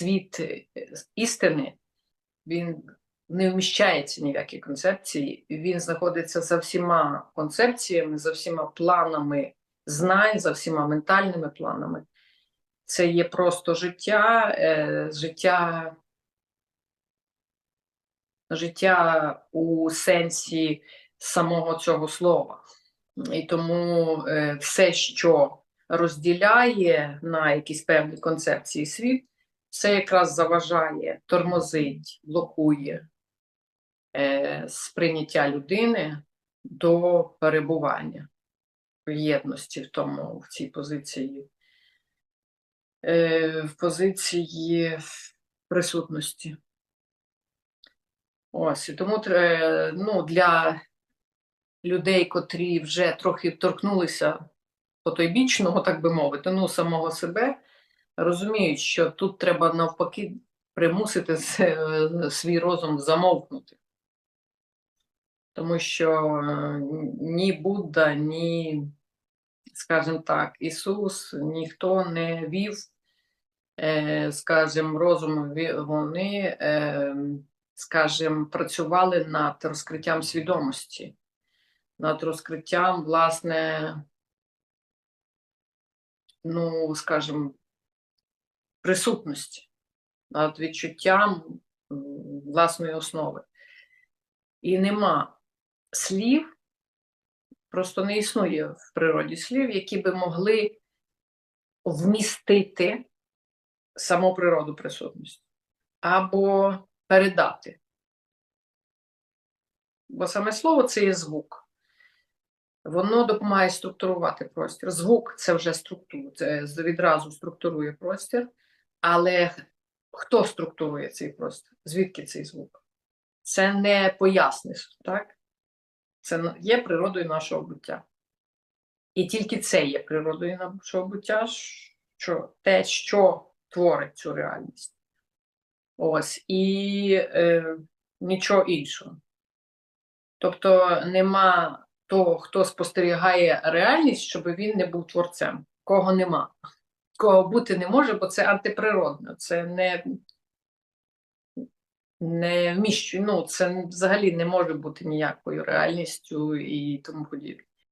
світ е, істини, він не вміщається ні в концепції, він знаходиться за всіма концепціями, за всіма планами знань, за всіма ментальними планами. Це є просто життя, е, життя, життя у сенсі самого цього слова. І тому е, все, що розділяє на якісь певні концепції світ, це якраз заважає, тормозить, блокує е, сприйняття людини до перебування в єдності в тому, в цій позиції, е, в позиції присутності. Ось, і тому тре- ну, для людей, котрі вже трохи торкнулися потойбічного, так би мовити, ну, самого себе, розуміють, що тут треба навпаки примусити свій розум замовкнути. Тому що е, ні Будда, ні, скажімо так, Ісус, ніхто не вів, е, скажімо, розум, вони, е, скажімо, працювали над розкриттям свідомості, над розкриттям, власне, ну, скажімо, присутності, над відчуттям власної основи. І нема слів, просто не існує в природі слів, які би могли вмістити саму природу присутності або передати. Бо саме слово це є звук. Воно допомагає структурувати простір. Звук це вже структура, це відразу структурує простір, але хто структурує цей простір? Звідки цей звук? Це не поясниш, так? Це є природою нашого буття. І тільки це є природою нашого буття, що те, що творить цю реальність. Ось, і е, нічого іншого. Тобто нема того, хто спостерігає реальність, щоб він не був творцем. Кого нема. Бути не може, бо це антиприродно, це не, не вміщує. Ну, це взагалі не може бути ніякою реальністю і тому подібне.